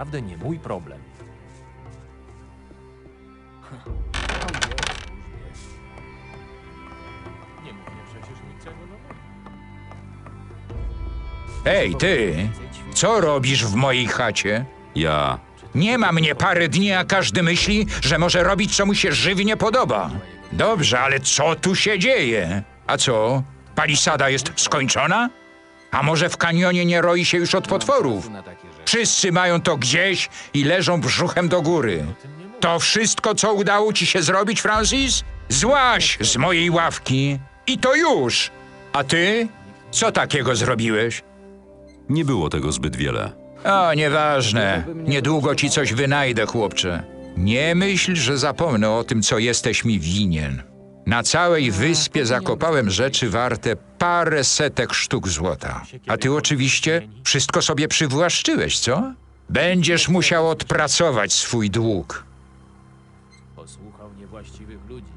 naprawdę nie mój problem. Nie mówię przecież niczego nowego. Ej, ty! Co robisz w mojej chacie? Ja. Nie ma mnie parę dni, a każdy myśli, że może robić, co mu się żywnie podoba. Dobrze, ale co tu się dzieje? A co? Palisada jest skończona? A może w kanionie nie roi się już od potworów? Wszyscy mają to gdzieś i leżą brzuchem do góry. To wszystko, co udało ci się zrobić, Francis? Złaś z mojej ławki. I to już. A ty? Co takiego zrobiłeś? Nie było tego zbyt wiele. O, nieważne. Niedługo ci coś wynajdę, chłopcze. Nie myśl, że zapomnę o tym, co jesteś mi winien. Na całej wyspie zakopałem rzeczy warte parę setek sztuk złota. A ty oczywiście wszystko sobie przywłaszczyłeś, co? Będziesz musiał odpracować swój dług. Posłuchał niewłaściwych ludzi.